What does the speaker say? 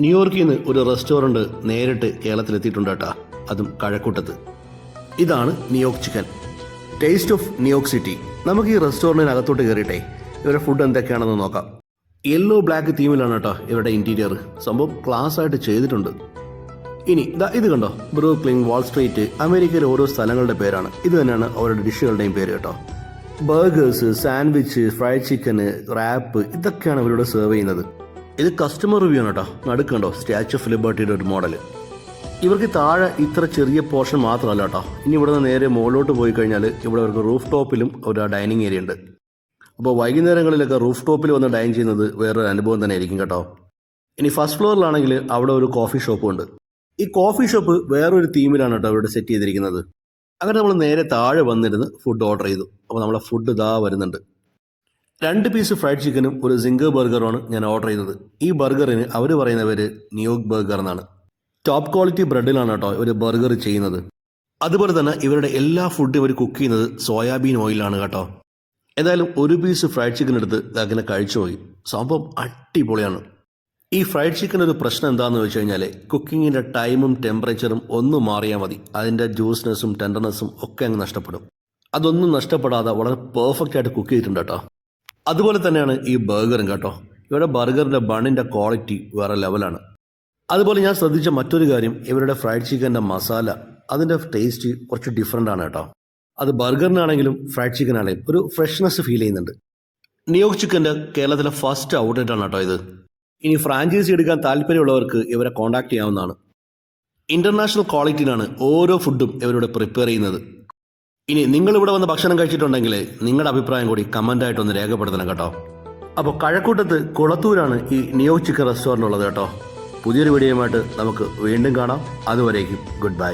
ന്യൂയോർക്കിൽ നിന്ന് ഒരു റെസ്റ്റോറന്റ് നേരിട്ട് കേരളത്തിലെത്തിയിട്ടുണ്ട് കേട്ടാ അതും കഴക്കൂട്ടത്ത്. ഇതാണ് New York chicken. Taste of New York city. നമുക്ക് ഈ റെസ്റ്റോറന്റിനകത്തോട്ട് കയറിയിട്ടെ ഇവരുടെ ഫുഡ് എന്തൊക്കെയാണെന്ന് നോക്കാം. യെല്ലോ ബ്ലാക്ക് തീമിലാണ് കേട്ടോ ഇവരുടെ ഇന്റീരിയർ സംഭവം ക്ലാസ് ആയിട്ട് ചെയ്തിട്ടുണ്ട്. ഇനി ദാ ഇത് കണ്ടോ? ബ്രൂക്ലിൻ വാൾ സ്ട്രീറ്റ് അമേരിക്കയിലെ ഓരോ സ്ഥലങ്ങളുടെ പേരാണ്. ഇത് തന്നെയാണ് അവരുടെ ഡിഷുകളുടെയും പേര് കേട്ടോ. ബർഗേഴ്സ് സാൻഡ്വിച്ച് ഫ്രൈഡ് ചിക്കന് റാപ്പ് ഇതൊക്കെയാണ് ഇവരോട് സെർവ് ചെയ്യുന്നത്. ഇത് കസ്റ്റമർ റിവ്യൂ ആണ് കേട്ടോ നടുക്കുണ്ടോ സ്റ്റാച്ചു ഓഫ് ലിബർട്ടിയുടെ ഒരു മോഡൽ ഇവർക്ക് താഴെ ഇത്ര ചെറിയ പോർഷൻ മാത്രമല്ല കേട്ടോ ഇനി ഇവിടെ നിന്ന് നേരെ മുകളിലോട്ട് പോയി കഴിഞ്ഞാൽ ഇവിടെ അവർക്ക് റൂഫ് ടോപ്പിലും ഒരു ഡൈനിങ് ഏരിയ ഉണ്ട്. അപ്പോൾ വൈകുന്നേരങ്ങളിലൊക്കെ റൂഫ് ടോപ്പിൽ വന്ന് ഡൈൻ ചെയ്യുന്നത് വേറൊരു അനുഭവം തന്നെ ആയിരിക്കും കേട്ടോ. ഇനി ഫസ്റ്റ് ഫ്ലോറിലാണെങ്കിൽ അവിടെ ഒരു കോഫി ഷോപ്പും ഉണ്ട്. ഈ കോഫി ഷോപ്പ് വേറൊരു തീമിലാണ് കേട്ടോ അവരുടെ സെറ്റ് ചെയ്തിരിക്കുന്നത്. അങ്ങനെ നമ്മൾ നേരെ താഴെ വന്നിരുന്ന് ഫുഡ് ഓർഡർ ചെയ്തു. അപ്പോൾ നമ്മളെ ഫുഡ് ഇതാ വരുന്നുണ്ട്. രണ്ട് പീസ് ഫ്രൈഡ് ചിക്കനും ഒരു സിംഗർ ബർഗറുമാണ് ഞാൻ ഓർഡർ ചെയ്തത്. ഈ ബർഗറിന് അവർ പറയുന്ന പേര് ന്യൂയോർക്ക് ബർഗർ എന്നാണ്. ടോപ്പ് ക്വാളിറ്റി ബ്രെഡിലാണ് കേട്ടോ ഇവർ ബർഗർ ചെയ്യുന്നത്. അതുപോലെ തന്നെ ഇവരുടെ എല്ലാ ഫുഡും ഇവർ കുക്ക് ചെയ്യുന്നത് സോയാബീൻ ഓയിലാണ് കേട്ടോ. ഏതായാലും ഒരു പീസ് ഫ്രൈഡ് ചിക്കൻ എടുത്ത് അങ്ങനെ കഴിച്ചു പോയി. സംഭവം അടിപൊളിയാണ്. ഈ ഫ്രൈഡ് ചിക്കൻ ഒരു പ്രശ്നം എന്താണെന്ന് വെച്ച് കഴിഞ്ഞാൽ കുക്കിങ്ങിന്റെ ടൈമും ടെമ്പറേച്ചറും ഒന്നും മാറിയാൽ മതി. അതിന്റെ ജ്യൂസ്നെസ്സും ടെൻഡർനെസ്സും ഒക്കെ അങ്ങ് നഷ്ടപ്പെടും. അതൊന്നും നഷ്ടപ്പെടാതെ വളരെ പെർഫെക്റ്റ് ആയിട്ട് കുക്ക് ചെയ്തിട്ടുണ്ട് കേട്ടോ അതുപോലെ തന്നെയാണ് ഈ ബർഗറും കേട്ടോ. ഇവരുടെ ബർഗറിന്റെ ബണ്ണിന്റെ ക്വാളിറ്റി വേറെ ലെവലാണ്. അതുപോലെ ഞാൻ ശ്രദ്ധിച്ച മറ്റൊരു കാര്യം ഇവരുടെ ഫ്രൈഡ് ചിക്കന്റെ മസാല അതിന്റെ ടേസ്റ്റ് കുറച്ച് ഡിഫറെന്റ് ആണ് കേട്ടോ. അത് ബർഗറിനാണെങ്കിലും ഫ്രൈഡ് ചിക്കൻ ആണെങ്കിലും ഒരു ഫ്രഷ്നെസ് ഫീൽ ചെയ്യുന്നുണ്ട്. ന്യൂയോർക്ക് ചിക്കന്റെ കേരളത്തിലെ ഫസ്റ്റ് ഔട്ട്ലെറ്റ് ആണ് കേട്ടോ ഇത്. ഇനി ഫ്രാഞ്ചൈസി എടുക്കാൻ താല്പര്യമുള്ളവർക്ക് ഇവരെ കോൺടാക്ട് ചെയ്യാവുന്നതാണ്. ഇന്റർനാഷണൽ ക്വാളിറ്റിയിലാണ് ഓരോ ഫുഡും ഇവരോട് പ്രിപ്പയർ ചെയ്യുന്നത്. ഇനി നിങ്ങൾ ഇവിടെ വന്ന് ഭക്ഷണം കഴിച്ചിട്ടുണ്ടെങ്കിൽ നിങ്ങളുടെ അഭിപ്രായം കൂടി കമന്റ് ആയിട്ടൊന്ന് രേഖപ്പെടുത്തണം കേട്ടോ. അപ്പോൾ കഴക്കൂട്ടത്ത് കുളത്തൂരാണ് ഈ നിയോ ചിക്കൻ റെസ്റ്റോറന്റ് ഉള്ളത് കേട്ടോ. പുതിയൊരു വീഡിയോയുമായിട്ട് നമുക്ക് വീണ്ടും കാണാം. അതുവരേക്കും ഗുഡ് ബൈ